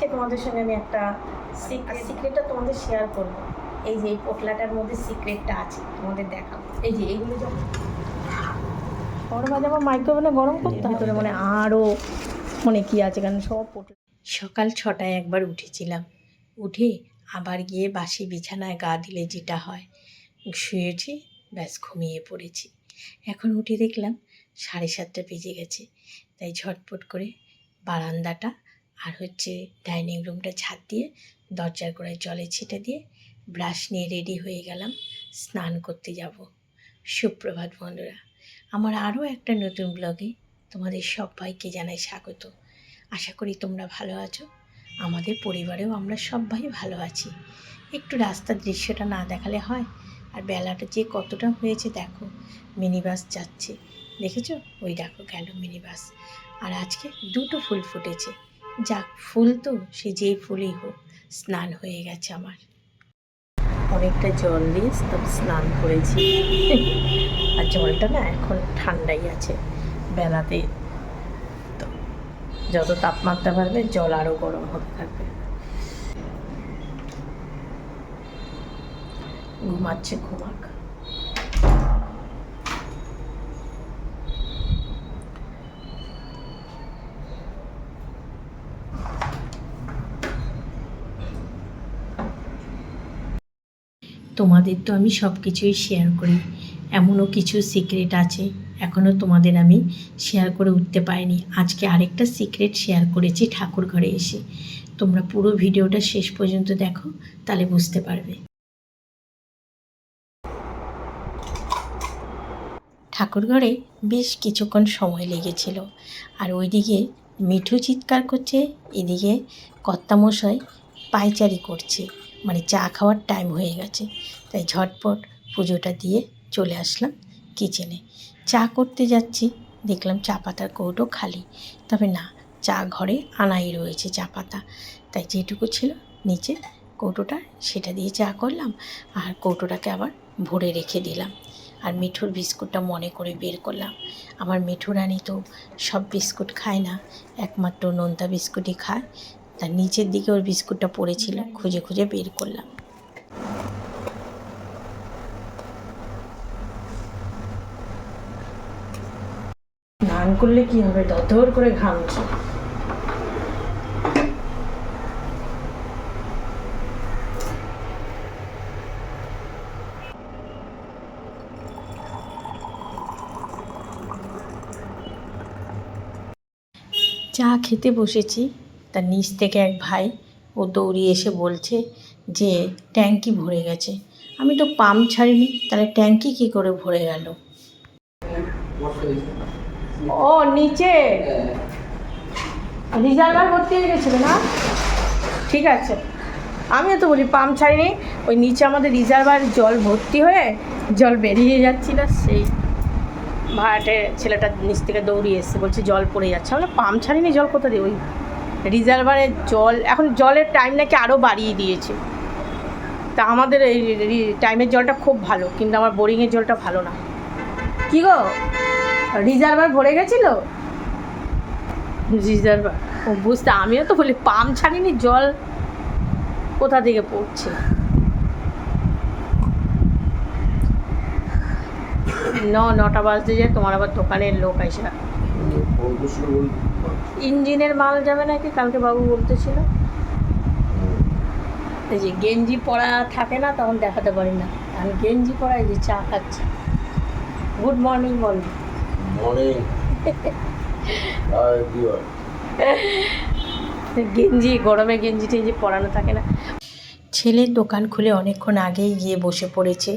আজকে তোমাদের সঙ্গে আমি একটা সিক্রেট সিক্রেটটা তোমাদের শেয়ার করব। এই যে এই পোটলাটার মধ্যে সিক্রেটটা আছে তোমাদের দেখাবো। এই যে এইগুলো যখন গরম মাঝে আমার মাইক্রোওভেনে গরম করতে হবে। ভিতরে মানে আরও মানে কি আছে কারণ সব পোটলা। সকাল ছটায় একবার উঠেছিলাম। উঠে আবার গিয়ে বাসি বিছানায় গা দিলে যেটা হয় শুয়েছি ব্যাস ঘুমিয়ে পড়েছি। এখন উঠে দেখলাম সাড়ে সাতটা বেজে গেছে। তাই ঝটপট করে বারান্দাটা আর হচ্ছে ডাইনিং রুমটা ঝাঁট দিয়ে, দরজার গোড়ায় জলে ছিটে দিয়ে ব্রাশ নিয়ে রেডি হয়ে গেলাম, স্নান করতে যাব। সুপ্রভাত বন্ধুরা, আমার আরও একটা নতুন ব্লগে তোমাদের সবাইকে জানাই স্বাগত। আশা করি তোমরা ভালো আছো, আমাদের পরিবারেও আমরা সবাই ভালো আছি। একটু রাস্তার দৃশ্যটা না দেখালে হয়, আর বেলাটা যে কতটা হয়েছে দেখো মিনি বাস যাচ্ছে। দেখেছ? ওই দেখো গেল মিনি বাস আর আজকে দুটো ফুল ফুটেছে। যাক, ফুল তো, সে যেই ফুলই হোক, স্নান হয়ে গেছে আমার। অনেকটা জল দিয়ে তবে স্নান করেছি। আর জলটা না এখন ঠান্ডাই আছে, বেলাতে তো যত তাপমাত্রা বাড়বে, জল আরও গরম হতে থাকবে। ঘুমাচ্ছে ঘুমাক। তোমাদের তো আমি সব কিছুই শেয়ার করি। এমনও কিছু সিক্রেট আছে এখনও তোমাদের আমি শেয়ার করে উঠতে পারিনি। আজকে আরেকটা সিক্রেট শেয়ার করেছি ঠাকুর ঘরে এসে। তোমরা পুরো ভিডিওটা শেষ পর্যন্ত দেখো, তাহলে বুঝতে পারবে। ঠাকুর ঘরে বেশ কিছুক্ষণ সময় লেগেছিল। আর ওইদিকে মিঠু চিৎকার করছে, এদিকে কর্তামশাই পায়চারি করছে। মানে চা খাওয়ার টাইম হয়ে গেছে। তাই ঝটপট পুজোটা দিয়ে চলে আসলাম কিচেনে চা করতে যাচ্ছি, দেখলাম চা পাতার কৌটো খালি। তবে না, চা ঘরে আনাই রয়েছে চা পাতা। তাই যেটুকু ছিল নিচে কৌটোটা, সেটা দিয়ে চা করলাম আর কৌটোটাকে আবার ভরে রেখে দিলাম। আর মিঠুর বিস্কুটটা মনে করে বের করলাম। আমার মিঠু রানী তো সব বিস্কুট খায় না, একমাত্র নোনতা বিস্কুটই খায়। তার নিচের দিকে ওর বিস্কুটটা পড়েছিল খুঁজে খুঁজে বের করলাম। স্নান করলে কি হবে? দর করে ঘামছে। চা খেতে বসেছি। তার নিচ থেকে এক ভাই ও দৌড়িয়ে এসে বলছে যে, ট্যাঙ্কি ভরে গেছে। আমি তো পাম্প ছাড়িনি, তাহলে ট্যাঙ্কি কি করে ভরে গেল? ও, নিচে। রিজার্ভার ভর্তি হয়ে গেছিল না? ঠিক আছে। আমিও তো বলি, পাম্প ছাড়িনি। ওই নিচে আমাদের রিজার্ভার জল ভর্তি হয়ে জল বেরিয়ে যাচ্ছিল। সেই ভাড়াটে ছেলেটা নিচ থেকে দৌড়িয়ে এসছে বলছে, জল পড়ে যাচ্ছে। আমরা পাম্প ছাড়িনি, জল কোথা দিয়ে? ওই রিজার্ভারের জল এখন জলের টাইম নাকি আরও বাড়িয়ে দিয়েছে। তা আমাদের এই টাইমের জলটা খুব ভালো কিন্তু আমার বোরিংয়ের জলটা ভালো না। কি গো? রিজার্ভার ভরে গেছিল? রিজার্ভার? ও বুঝতে আমিও তো বলি পাম্প ছাড়িনি জল কোথা থেকে পড়ছে? ন নটা বাজতে যায় তোমার আবার দোকানের লোক আসে ইঞ্জিনের মাল যাবে নাকি? কালকে বাবু বলতেছিল। এই যে গেঞ্জি পরা থাকে না তখন দেখাতে পারি না। আমি গেঞ্জি পরা এই যে চা খাচ্ছি। গুড মর্নিং বল। মর্নিং গেঞ্জি গরমে গেঞ্জি টেঞ্জি পরানো থাকে না। ছেলের দোকান খুলে অনেকক্ষণ আগেই গিয়ে বসে পড়েছে।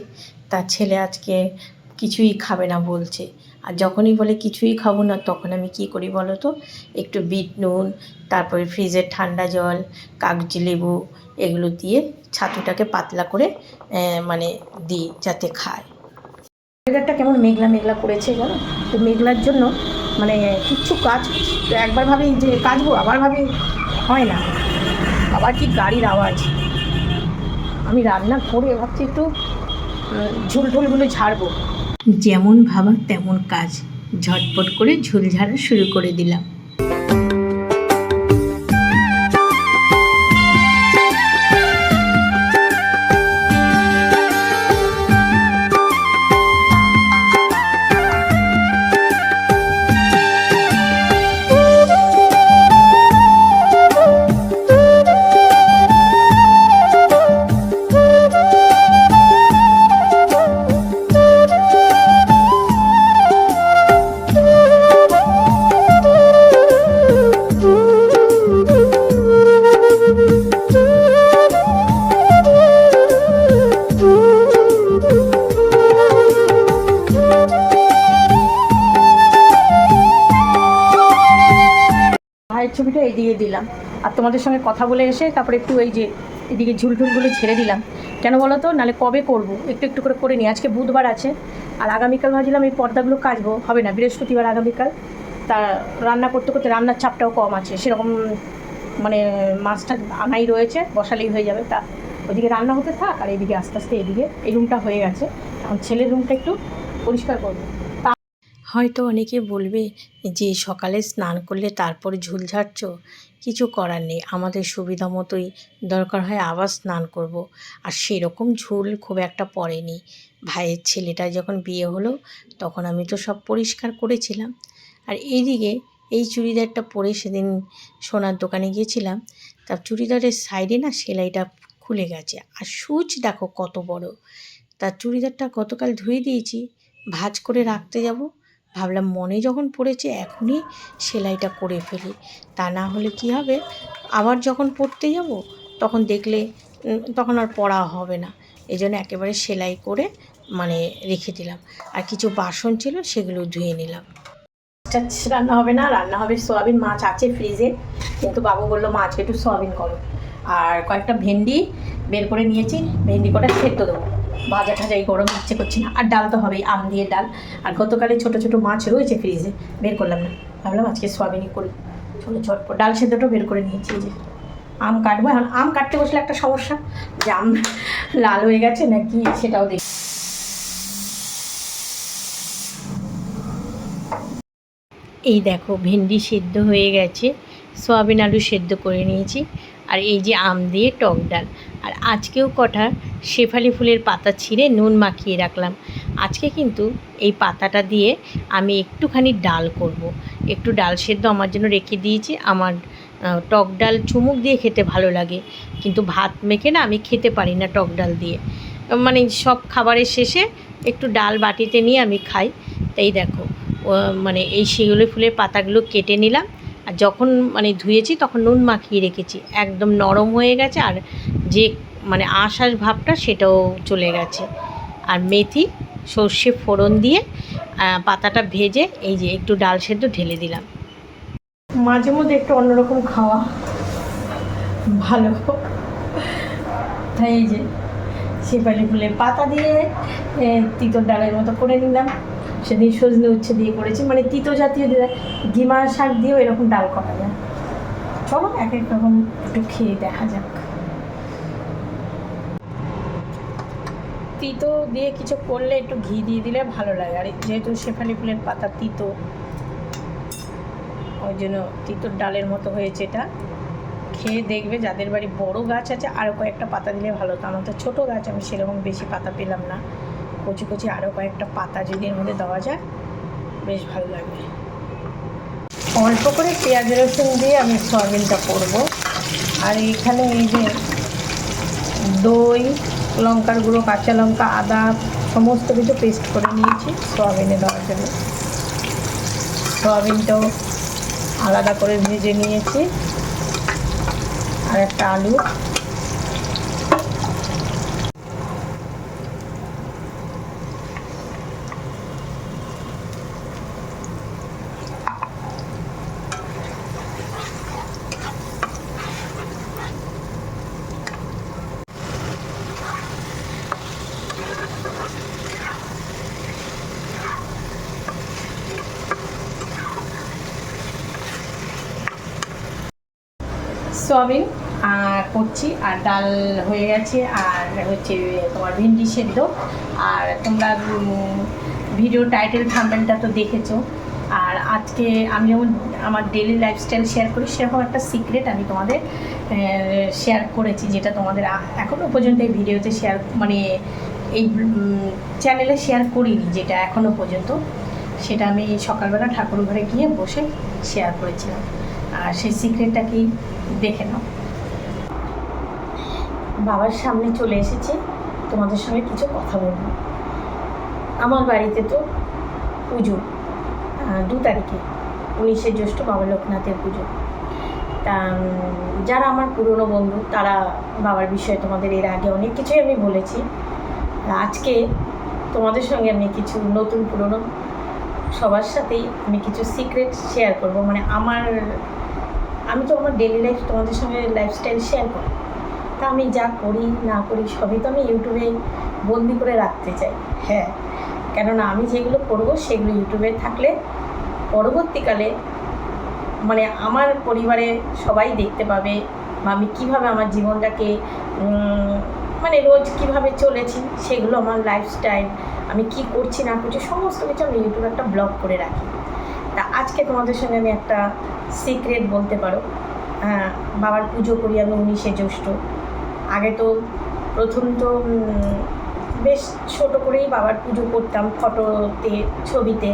তার ছেলে আজকে কিছুই খাবে না বলছে। আর যখনই বলে কিছুই খাব না তখন আমি কি করি বলো তো? একটু বিট নুন তারপরে ফ্রিজের ঠান্ডা জল কাগজি লেবু এগুলো দিয়ে ছাতুটাকে পাতলা করে মানে দিই যাতে খায়। ওয়েদারটা কেমন মেঘলা মেঘলা করেছে জানো? তো মেঘলার জন্য মানে কিচ্ছু কাজ একবার ভাবি যে কাজবো আবার ভাবি হয় না। আবার কি গাড়ির আওয়াজ? আমি রান্না করে ভাবছি একটু আহ, ঝুল ঝুলগুলো ঝাড়বো। যেমন ভাবা তেমন কাজ। ঝটপট করে ঝুলঝাড়া শুরু করে দিলাম। দিয়ে দিলাম। আর তোমাদের সঙ্গে কথা বলে এসে তারপরে একটু এই যে এদিকে ঝুলঝুলগুলো ছেড়ে দিলাম। কেন বলো তো? নাহলে কবে করব? একটু একটু করে করে নিই। আজকে বুধবার আছে। আর আগামীকাল ভাবছিলাম এই পর্দাগুলো কাচবো। হবে না, বৃহস্পতিবার আগামীকাল। তা রান্না করতে করতে রান্নার চাপটাও কম আছে। সেরকম মানে মাছটা আনাই রয়েছে, বসালেই হয়ে যাবে। তা ওইদিকে রান্না হতে থাক আর এইদিকে আস্তে আস্তে এদিকে এই রুমটা হয়ে গেছে। এখন ছেলের রুমটা একটু পরিষ্কার করব। হয়তো অনেকে বলবে যে, সকালে স্নান করলে তারপরে ঝুল ঝাড়ছ? কিছু করার নেই। আমাদের সুবিধা মতোই দরকার হয় আবার স্নান করব। আর সেরকম ঝুল খুব একটা পড়েনি। ভাইয়ের ছেলেটা যখন বিয়ে হলো, তখন আমি তো সব পরিষ্কার করেছিলাম। আর এইদিকে এই চুড়িদারটা পরে সেদিন সোনার দোকানে গিয়েছিলাম। তার চুড়িদারের সাইডে না সেলাইটা খুলে গেছে। আর সুচ দেখো কত বড়। তার চুড়িদারটা গতকাল ধুয়ে দিয়েছি। ভাঁজ করে রাখতে যাব। ভাবলাম মনে যখন পড়েছে এখনই সেলাইটা করে ফেলি। তা না হলে কি হবে? আবার যখন পড়তে যাব, তখন দেখলে তখন আর পড়া হবে না। এই জন্য একেবারে সেলাই করে মানে রেখে দিলাম। আর কিছু বাসন ছিল, সেগুলো ধুয়ে নিলাম। রান্না হবে না, রান্না হবে সোয়াবিন মাছ আছে ফ্রিজে। কিন্তু বাবু বলল মাছ একটু সোয়াবিন করো। আর কয়েকটা ভেন্ডি বের করে নিয়েছি, ভেন্ডি কটা সেদ্ধ দেবো। ভাজা ঠাজা এই গরম ইচ্ছে করছে না। আর ডাল তো হবেই, আম দিয়ে ডাল। আর গতকালে ছোটো ছোটো মাছ রয়েছে ফ্রিজে বের করলাম না। ভাবলাম আজকে সোয়াবিনই করি। ছোটো ছোট ডাল সেদ্ধটাও বের করে নিয়েছি যে। আম কাটবো। এখন আম কাটতে বসলে একটা সমস্যা, যে আম লাল হয়ে গেছে নাকি সেটাও দেখি। এই দেখো, ভেন্ডি সেদ্ধ হয়ে গেছে। সয়াবিন আলু সেদ্ধ করে নিয়েছি। আর এই যে আম দিয়ে টক ডাল। আর আজকেও কটা শেফালি ফুলের পাতা ছিঁড়ে নুন মাখিয়ে রাখলাম। আজকে কিন্তু এই পাতাটা দিয়ে আমি একটুখানি ডাল করব। একটু ডাল সেদ্ধ আমার জন্য রেখে দিয়েছি। আমার টক ডাল চুমুক দিয়ে খেতে ভালো লাগে। কিন্তু ভাত মেখে না আমি খেতে পারি না টক ডাল দিয়ে। মানে সব খাবারের শেষে একটু ডাল বাটিতে নিয়ে আমি খাই। তাই দেখো মানে এই শিউলি ফুলের পাতাগুলো কেটে নিলাম। আর যখন মানে ধুয়েছি তখন নুন মাখিয়ে রেখেছি। একদম নরম হয়ে গেছে আর যে মানে আঁশ আঁশ ভাবটা সেটাও চলে গেছে। আর মেথি, সর্ষে ফোড়ন দিয়ে পাতাটা ভেজে এই যে একটু ডাল সেদ্ধ ঢেলে দিলাম। মাঝে মধ্যে একটু অন্যরকম খাওয়া ভালো। তাই এই যে, শেফালি ফুলের পাতা দিয়ে তিতর ডালের মতো করে নিলাম। সেদিন সজনে উচ্ছে দিয়ে করেছি। মানে তিতো জাতীয় গিমা শাক দিয়েও এরকম ডাল করা যায়। চলো এক এক রকম একটু খেয়ে দেখা যাক। তিতো দিয়ে কিছু করলে একটু ঘি দিয়ে দিলে ভালো লাগে। আর যেহেতু শেফালি ফুলের পাতা তিতো, ওই জন্য তিতোর ডালের মতো হয়েছে এটা। খেয়ে দেখবে যাদের বাড়ি বড় গাছ আছে আরও কয়েকটা পাতা দিলে ভালো। হতো আমার তো ছোটো গাছ, আমি সেরকম বেশি পাতা পেলাম না। কচি কচি আরও কয়েকটা পাতা যদি এর মধ্যে দেওয়া যায়, বেশ ভালো লাগবে। অল্প করে পেঁয়াজ রসুন দিয়ে আমি সয়াবিনটা করব। আর এখানে এই যে দই, লঙ্কার গুঁড়ো, কাঁচা লঙ্কা, আদা, সমস্ত কিছু পেস্ট করে নিয়েছি সয়াবিনে দেওয়ার জন্য। সয়াবিনটাও আলাদা করে ভেজে নিয়েছি। আর একটা আলু। সয়াবিন আর করছি আর ডাল হয়ে গেছে, আর হচ্ছে তোমার ভেন্ডি সেদ্ধ। আর তোমরা ভিডিও টাইটেল থাম্বেলটা তো দেখেছ। আর আজকে আমি যেমন আমার ডেলি লাইফস্টাইল শেয়ার করি, সেরকম একটা সিক্রেট আমি তোমাদের শেয়ার করেছি, যেটা তোমাদের এখনও পর্যন্ত এই ভিডিওতে শেয়ার মানে এই চ্যানেলে শেয়ার করিনি, যেটা এখনও পর্যন্ত। সেটা আমি সকালবেলা ঠাকুর ঘরে গিয়ে বসে শেয়ার করেছিলাম। আর সেই সিক্রেটটা কি? দেখে নাও। বাবার সামনে চলে এসেছি, তোমাদের সঙ্গে কিছু কথা বলব। আমার বাড়িতে তো পুজো দু তারিখে, উনিশে জ্যৈষ্ঠ বাবা লোকনাথের পুজো। তা যারা আমার পুরনো বন্ধু, তারা বাবার বিষয়ে তোমাদের এর আগে অনেক কিছুই আমি বলেছি। আজকে তোমাদের সঙ্গে আমি কিছু নতুন পুরনো, সবার সাথেই আমি কিছু সিক্রেট শেয়ার করব। মানে আমার আমি তো আমার ডেলি লাইফ তোমাদের সঙ্গে লাইফস্টাইল শেয়ার করি। তা আমি যা করি, না করি, সবই তো আমি ইউটিউবে বন্দি করে রাখতে চাই। হ্যাঁ কেননা আমি যেগুলো করব সেগুলো ইউটিউবে থাকলে পরবর্তীকালে মানে আমার পরিবারে সবাই দেখতে পাবে বা আমি কীভাবে আমার জীবনটাকে মানে রোজ কীভাবে চলেছি, সেগুলো আমার লাইফস্টাইল আমি কি করছি, না করছি, সমস্ত কিছু আমি ইউটিউবে একটা ব্লগ করে রাখি। তা আজকে তোমাদের সঙ্গে আমি একটা সিক্রেট বলতে পারো। বাবার পুজো করি আমি উনিশে জ্যৈষ্ঠ। আগে তো প্রথম তো বেশ ছোট করেই বাবার পুজো করতাম ফটোতে ছবিতে।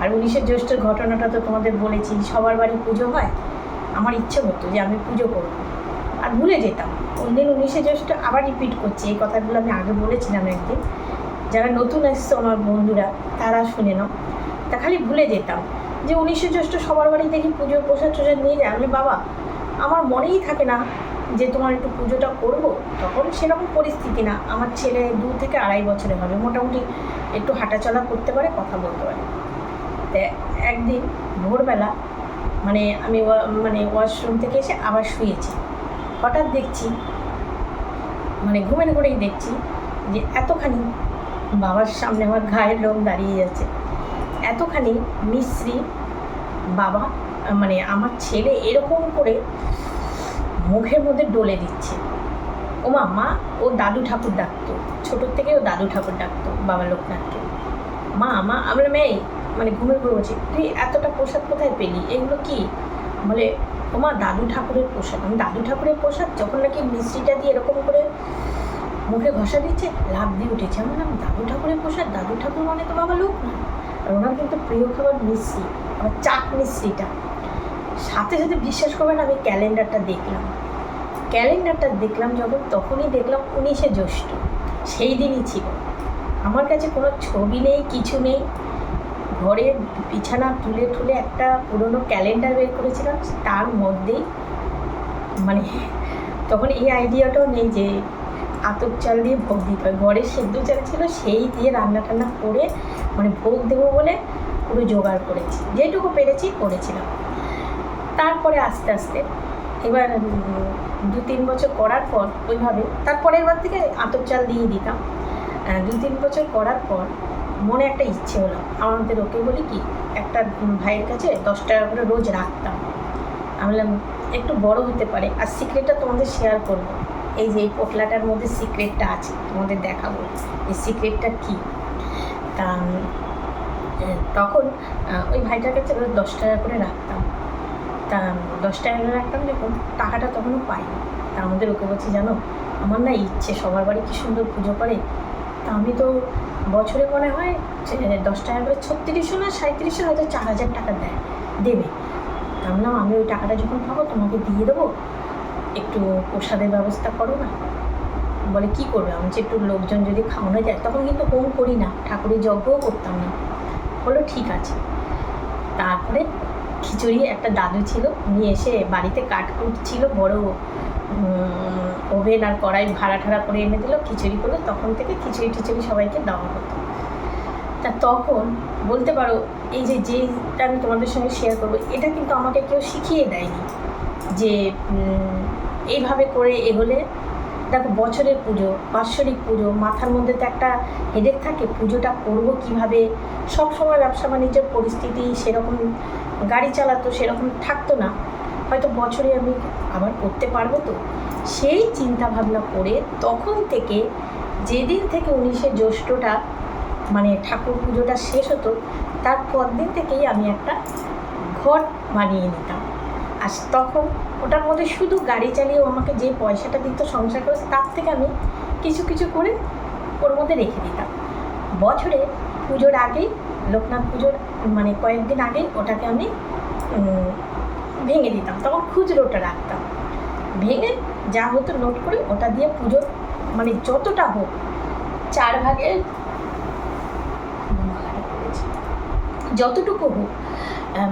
আর উনিশে জ্যৈষ্ঠের ঘটনাটা তো তোমাদের বলেছি, সবার বাড়ি পুজো হয়। আমার ইচ্ছে হতো যে আমি পুজো করব। আর ভুলে যেতাম। দিন উনিশে জ্যৈষ্ঠ আবার রিপিট করছি, এই কথাগুলো আমি আগে বলেছিলাম একদিন। যারা নতুন এসছে আমার বন্ধুরা, তারা শুনে নাও। তা খালি ভুলে যেতাম। যে উনিশে জ্যৈষ্ঠ সবার বাড়ি দেখি পুজোর প্রসাদ টোসাদ নিয়ে যায়। আমি, বাবা, আমার মনেই থাকে না যে তোমার একটু পুজোটা করব। তখন সেরকম পরিস্থিতি না। আমার ছেলে দু থেকে আড়াই বছরে হবে। মোটামুটি একটু হাঁটাচলা করতে পারে, কথা বলতে পারে। তা একদিন ভোরবেলা মানে আমি মানে ওয়াশরুম থেকে এসে আবার শুয়েছি। হঠাৎ দেখছি মানে ঘুমের ঘুরেই দেখছি যে এতখানি বাবার সামনে আমার ঘায়ের লোম দাঁড়িয়ে যাচ্ছে এতখানি মিশ্রি বাবা মানে আমার ছেলে এরকম করে মুখের মধ্যে ডলে দিচ্ছে। ও মা ও দাদু ঠাকুর ডাকতো। ছোটোর থেকে ও দাদু ঠাকুর ডাকতো, বাবা লোকনাথকে। মা মা, আমরা মেয়ে মানে ঘুমে ঘুরে বলছি, তুই এতটা প্রসাদ কোথায় পেলি? এগুলো কি? বলে, ও মা, দাদু ঠাকুরের প্রসাদ। আমি দাদু ঠাকুরের প্রসাদ যখন নাকি মিষ্টিটা দিয়ে এরকম করে মুখে ঘষা দিচ্ছে লাভ দিয়ে উঠেছে। আমার নাম দাদু ঠাকুরের প্রসাদ? দাদু ঠাকুর মানে তো বাবা লোক না আর ওনার কিন্তু প্রিয় খাবার মিষ্টি আমার চাট মিষ্টিটা। সাথে সাথে বিশ্বাস করবেন, আমি ক্যালেন্ডারটা দেখলাম। ক্যালেন্ডারটা দেখলাম যখন, তখনই দেখলাম উনিশে জ্যৈষ্ঠ। সেই দিনই ছিল। আমার কাছে কোনো ছবি নেই, কিছু নেই। ঘরে বিছানা তুলে তুলে একটা পুরনো ক্যালেন্ডার বের করেছিলাম, তার মধ্যেই মানে তখন এই আইডিয়াটাও নেই যে আতপ চাল দিয়ে ভোগ দিতে হয়। ঘরে সেদ্ধ চাল ছিল, সেই দিয়ে রান্না টান্না করে মানে ভোগ দেবো বলে পুরো জোগাড় করেছি। যেটুকু পেরেছি করেছিলাম। তারপরে আস্তে আস্তে এবার দু তিন বছর করার পর ওইভাবে তারপরের বার থেকে আতপ চাল দিয়ে দিতাম। দু তিন বছর করার পর মনে একটা ইচ্ছে হলো। আমাদের ওকে বলি কি, একটা ভাইয়ের কাছে দশ টাকা করে রোজ রাখতাম। আমি বললাম, একটু বড় হতে পারে, আর সিক্রেটটা তোমাদের শেয়ার করব। এই যে এই পোটলাটার মধ্যে সিক্রেটটা আছে, তোমাদের দেখাবো। এই সিক্রেটটা কী? তা তখন ওই ভাইটার কাছে দশ টাকা করে রাখতাম। তা, দশ টাকা করে রাখতাম যখন টাকাটা তখনও পাইনি। তা আমাদের ওকে বলছি, জানো, আমার না ইচ্ছে, সবার বাড়ি কি সুন্দর পুজো করে? তা আমি তো বছরে মনে হয় যে দশ টাকা করে ছত্রিশশো না সাঁত্রিশশো হয়তো চার হাজার টাকা দেয়, দেবে। আমি আমি ওই টাকাটা যখন পাবো, তোমাকে দিয়ে দেবো একটু প্রসাদের ব্যবস্থা করো না। বলে, কি করবে? আমি একটু লোকজন যদি খাওয়ানো যায়, তখন কিন্তু হোম করি না। ঠাকুরের যজ্ঞও করতাম না। বলল ঠিক আছে। তারপরে খিচুড়ি একটা দাদু ছিল নিয়ে এসে বাড়িতে কাঠকুট ছিল, বড় ওভেন আর কড়াই ভাড়া ঠাড়া করে এনে দিল, খিচুড়ি করল। তখন থেকে খিচুড়ি টিচুড়ি সবাইকে দেওয়া হতো। তা তখন বলতে পারো, এই যে যেটা আমি তোমাদের সঙ্গে শেয়ার করব, এটা কিন্তু আমাকে কেউ শিখিয়ে দেয়নি যে এইভাবে করে এগোলে দেখো বছরের পুজো, বাৎসরিক পুজো, মাথার মধ্যে তো একটা হেডেক থাকে, পুজোটা করব কীভাবে? সব সময় ব্যবসা বাণিজ্যের পরিস্থিতি সেরকম, গাড়ি চালাতো সেরকম থাকতো না। হয়তো বছরে আমি আবার করতে পারব তো। সেই চিন্তা ভাবনা করে তখন থেকে যেদিন থেকে উনিশে জ্যৈষ্ঠটা মানে ঠাকুর পুজোটা শেষ হতো, তার পরদিন থেকেই আমি একটা ঘর বানিয়ে নিতাম। আর তখন ওটার মধ্যে শুধু গাড়ি চালিয়েও আমাকে যে পয়সাটা দিত, সংসার করে তার থেকে আমি কিছু কিছু করে ওর মধ্যে রেখে দিতাম। বছরে পুজোর আগেই, লোকনাথ পুজোর মানে কয়েকদিন আগেই ওটাকে আমি ভেঙে দিতাম। তখন খুচরোটা রাখতাম। ভেঙে যা হতো নোট করে ওটা দিয়ে পুজোর মানে যতটা হোক, চার ভাগে মালাটা যতটুকু হোক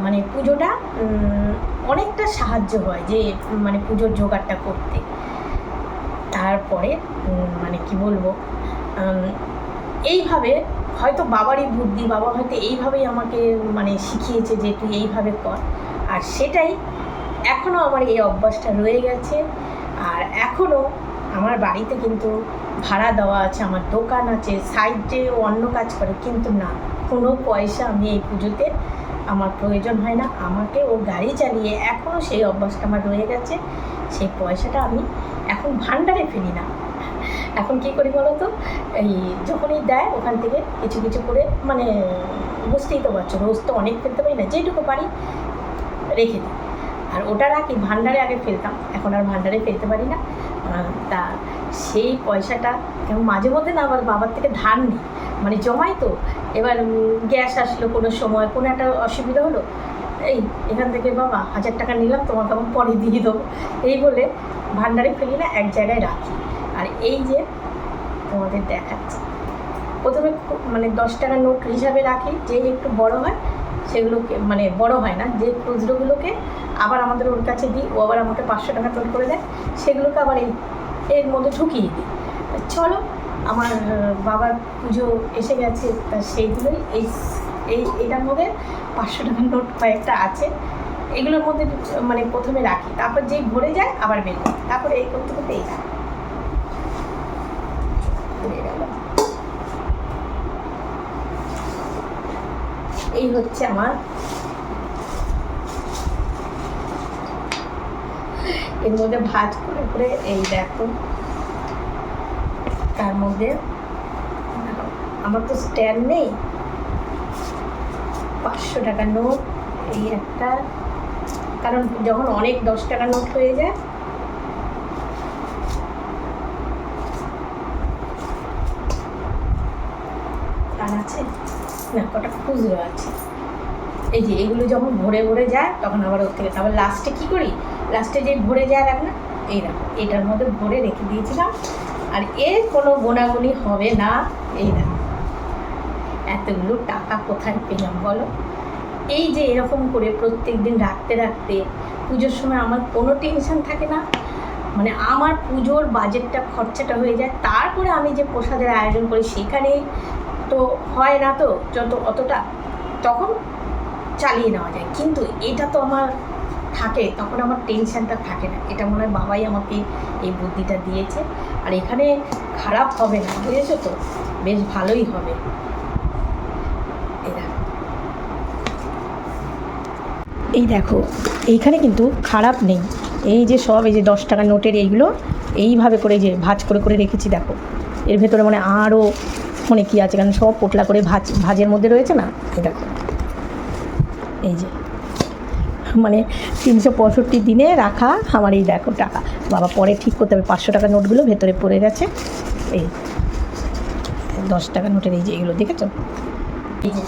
মানে পুজোটা অনেকটা সাহায্য হয় যে মানে পুজোর জোগাড়টা করতে। তারপরে মানে কি বলব এইভাবে হয়তো বাবারই বুদ্ধি, বাবা হয়তো এইভাবেই আমাকে মানে শিখিয়েছে যে তুই এইভাবে কর। আর সেটাই এখনও আমার এই অভ্যাসটা রয়ে গেছে। আর এখনও আমার বাড়িতে কিন্তু ভাড়া দেওয়া আছে, আমার দোকান আছে সাইডে অন্য কাজ করে, কিন্তু না, কোনো পয়সা আমি এই পুজোতে আমার প্রয়োজন হয় না। আমাকে ও গাড়ি চালিয়ে এখনও সেই অভ্যাসটা আমার রয়ে গেছে। সেই পয়সাটা আমি এখন ভাণ্ডারে ফেলি না। এখন কি করি বলো তো এই যখনই দেয়, ওখান থেকে কিছু কিছু করে মানে বুঝতেই তো পারছ, রোজ তো অনেক ফেলতে পারি না, যেটুকু পারি রেখে দিই। আর ওটা রাখি, ভাণ্ডারে আগে ফেলতাম, এখন আর ভান্ডারে ফেলতে পারি না। তা সেই পয়সাটা মাঝে মধ্যে না আবার বাবার থেকে ধার নিই। মানে জমাই তো। এবার গ্যাস আসলো কোনো সময়, কোনো একটা অসুবিধা হলো, এই এখান থেকে বাবা হাজার টাকা নিলাম, তোমাকে আমি পরে দিয়ে দেবো। এই বলে ভান্ডারে ফেলি না এক জায়গায় রাখি। আর এই যে তোমাদের দেখাচ্ছি। প্রথমে মানে দশ টাকার নোট হিসাবে রাখি যে একটু বড় হয়, সেগুলোকে মানে বড় হয় না যে খুচরোগুলোকে আবার আমাদের ওর কাছে দিই, ও আবার আমাকে পাঁচশো টাকা তোল করে দেয়, সেগুলোকে আবার এই এর মধ্যে ঢুকিয়ে দিই। চলো, আমার বাবার পুজো এসে গেছে, তা সেইগুলোই এই এই এটার মধ্যে পাঁচশো টাকার নোট কয়েকটা আছে। এগুলোর মধ্যে মানে প্রথমে রাখি, তারপর যেই ভরে যায় আবার বের তারপরে এই করতে করতে এই রাখি। এই হচ্ছে আমার এর মধ্যে ভাজ করে করে এই দেখো। তার মধ্যে আমার তো স্ট্যান্ড নেই। পাঁচশো টাকা নোট এই একটা। কারণ যখন অনেক দশ টাকা নোট হয়ে যায়, আর আছে? কটা খুচরো আছে। এই যে এগুলো যখন ভরে ভরে যায়, তখন আবার ওর থেকে তারপর লাস্টে কী করি? লাস্টে যে ভরে যায় রাখ না, এই দেখো, এটার মধ্যে ভরে রেখে দিয়েছিলাম, আর এর কোনো গোনাগুনি হবে না, এই দেখো। এতগুলো টাকা কোথায় পেলাম বলো? এই যে এরকম করে প্রত্যেক দিন রাখতে রাখতে পুজোর সময় আমার কোনো টেনশন থাকে না মানে আমার পুজোর বাজেটটা খরচাটা হয়ে যায়, তারপরে আমি যে প্রসাদের আয়োজন করি সেখানে তো হয় না তো, যত, অতটা তখন চালিয়ে নেওয়া যায়। কিন্তু এটা তো আমার থাকে, তখন আমার টেনশনটা থাকে না। এটা মনে হয় বাবাই আমাকে এই বুদ্ধিটা দিয়েছে। আর এখানে খারাপ হবে না, বুঝেছ তো? বেশ ভালোই হবে। এই দেখো। এই দেখো, এইখানে কিন্তু খারাপ নেই। এই যে সব, এই যে দশ টাকা নোটের এইগুলো, এইভাবে করে যে ভাজ করে করে রেখেছি, দেখো। এর ভেতরে মানে আরও মানে কী আছে, কারণ সব পোটলা করে ভাজ, ভাজের মধ্যে রয়েছে না? এই দেখো। এই যে। মানে তিনশো পঁয়ষট্টি দিনে রাখা আমার এই দেখো টাকা। বাবা, পরে ঠিক করতে হবে। পাঁচশো টাকার নোটগুলো ভেতরে পড়ে গেছে। এই দশ টাকা নোটের এই যে এগুলো, দেখেছ? এই যে,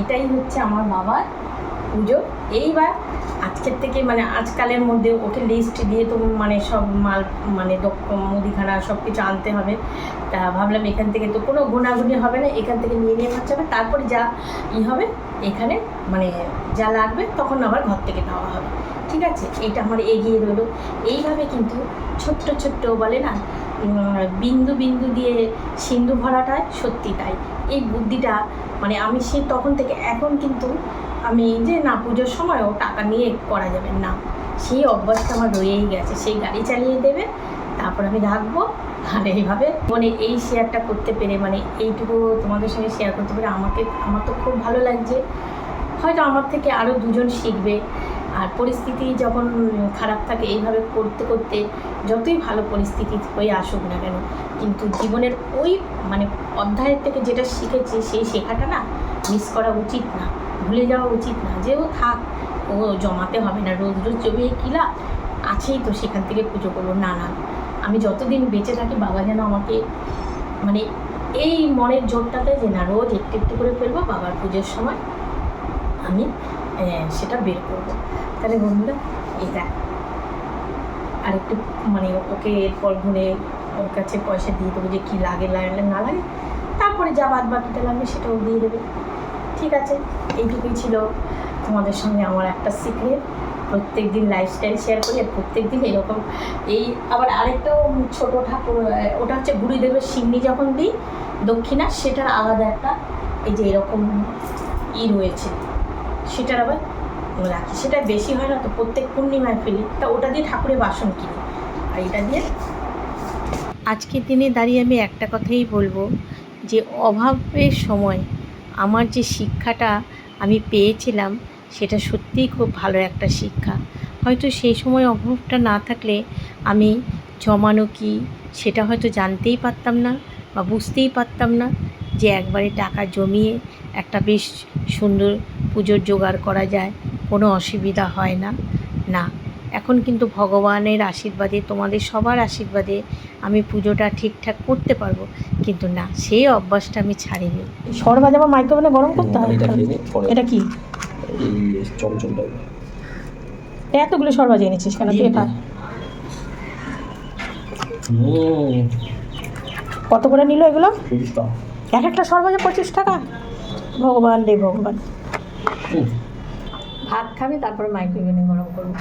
এটাই হচ্ছে আমার বাবার পুজো। এইবার আজকের থেকে মানে আজকালের মধ্যে ওকে লিস্ট দিয়ে তো মানে সব মাল মানে মুদিখানা সব কিছু আনতে হবে। তা ভাবলাম এখান থেকে তো কোনো গুণাগুনি হবে না। এখান থেকে নিয়ে নিয়ে যাচ্ছে হবে। তারপরে যা ই হবে, এখানে মানে যা লাগবে তখন আবার ঘর থেকে নেওয়া হবে। ঠিক আছে? এইটা আমার এগিয়ে রইল। এইভাবে কিন্তু ছোট্ট ছোট্ট বলে না বিন্দু বিন্দু দিয়ে সিন্ধু ভরাটা সত্যি তাই। এই বুদ্ধিটা মানে আমি সে তখন থেকে, এখন কিন্তু আমি যে না পুজোর সময়ও টাকা নিয়ে করা যাবে না। সেই অভ্যাসটা আমার রয়েই গেছে। সেই গাড়ি চালিয়ে দেবে, তারপর আমি রাখব আর এইভাবে মানে এই শেয়ারটা করতে পেরে মানে এইটুকু তোমাদের সঙ্গে শেয়ার করতে পেরে আমাকে, আমার তো খুব ভালো লাগছে। হয়তো আমার থেকে আরও দুজন শিখবে। আর পরিস্থিতি যখন খারাপ থাকে, এইভাবে করতে করতে যতই ভালো পরিস্থিতি হয়ে আসুক না কেন, কিন্তু জীবনের ওই মানে অধ্যায়ের থেকে যেটা শিখেছি, সেই শেখাটা না মিস করা উচিত না, ভুলে যাওয়া উচিত না। যে ও থাক, ও জমাতে হবে না, রোজ রোজ জমিয়ে কিলা আছেই তো সেখান থেকে পুজো করব। না না, আমি যতদিন বেঁচে থাকি, বাবা যেন আমাকে মানে এই মনের জোরটাতে যে না, রোজ একটু একটু করে ফেলব বাবার পুজোর সময় আমি সেটা বের করব। তাহলে বন্ধুরা এটা আর একটু মানে ওকে এরপর ঘুরে ওর কাছে পয়সা দিয়ে দেবো যে কী লাগে লাগে না লাগে। তারপরে যা বাদ বাকিটা লাগবে সেটাও দিয়ে দেবে। ঠিক আছে? এইটুকুই ছিল তোমাদের সঙ্গে আমার একটা সিক্রেট প্রত্যেক দিন লাইফস্টাইল শেয়ার করি আর প্রত্যেক দিন এরকম এই আবার আরেকটাও ছোটো ঠাকুর ওটা হচ্ছে গুরুদেবের সিন্নি যখন দিই, দক্ষিণা, সেটার আলাদা একটা এই যে এরকম ই রয়েছে। সেটার আবার রাখি। সেটা বেশি হয় না তো প্রত্যেক পূর্ণিমায় ফেলি। তা ওটা দিয়ে ঠাকুরের বাসন কিনি। আর এটা দিয়ে আজকের দিনে দাঁড়িয়ে আমি একটা কথাই বলব যে অভাবের সময় আমার যে শিক্ষাটা আমি পেয়েছিলাম, সেটা সত্যিই খুব ভালো একটা শিক্ষা। হয়তো সেই সময় অভাবটা না থাকলে আমি জমানো কি সেটা হয়তো জানতেই পারতাম না বা বুঝতেই পারতাম না। যে একবারে টাকা জমিয়ে একটা বেশ সুন্দর পুজোর জোগাড় করা যায় কোনো অসুবিধা হয় না। না এখন কিন্তু ভগবানের আশীর্বাদে তোমাদের সবার আশীর্বাদে আমি পুজোটা ঠিকঠাক করতে পারব। কিন্তু না সেই অভ্যাসটা আমি ছাড়িনি। সর বাজাবো মাইক্রোওভেনে গরম করতে হয়? এটা কি? এতগুলো সর বাজিয়ে এনেছিস কেন? তুই এটা কত করে নিল এগুলো? এক একটা সর বাজা পঁচিশ টাকা? ভগবান রে ভগবান। ভাত খাবে তারপরে মাইক্রোওভেনে গরম করব।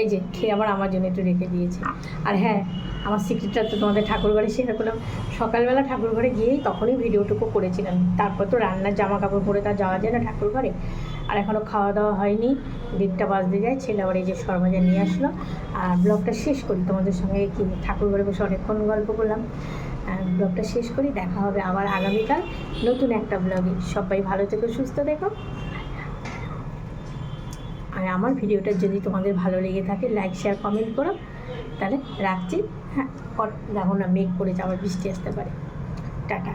এই যে খেয়ে আবার আমার জন্য একটু রেখে দিয়েছে। আর হ্যাঁ আমার সিক্রেটটা তো তোমাদের ঠাকুর ঘরে শেয়ার করলাম। সকালবেলা ঠাকুর ঘরে গিয়েই তখনই ভিডিওটুকু করেছিলাম। তারপর তো রান্নার জামা কাপড় পরে তার যাওয়া যায় না ঠাকুর ঘরে। আর এখনও খাওয়া দাওয়া হয়নি। দেড়টা বাজতে যায় ছেলে আবার এই যে সরবাজা নিয়ে আসলো। আর ব্লগটা শেষ করি তোমাদের সঙ্গে কি ঠাকুর ঘরে বসে অনেকক্ষণ গল্প করলাম। আর ব্লগটা শেষ করি, দেখা হবে আবার আগামীকাল নতুন একটা ব্লগে সবাই ভালো থেকো, সুস্থ দেখো আর আমার ভিডিওটা যদি তোমাদের ভালো লেগে থাকে লাইক শেয়ার কমেন্ট করো। তাহলে রাখছি। হ্যাঁ দেখো না, মেঘ করে যাওয়ার বৃষ্টি আসতে পারে। টাটা।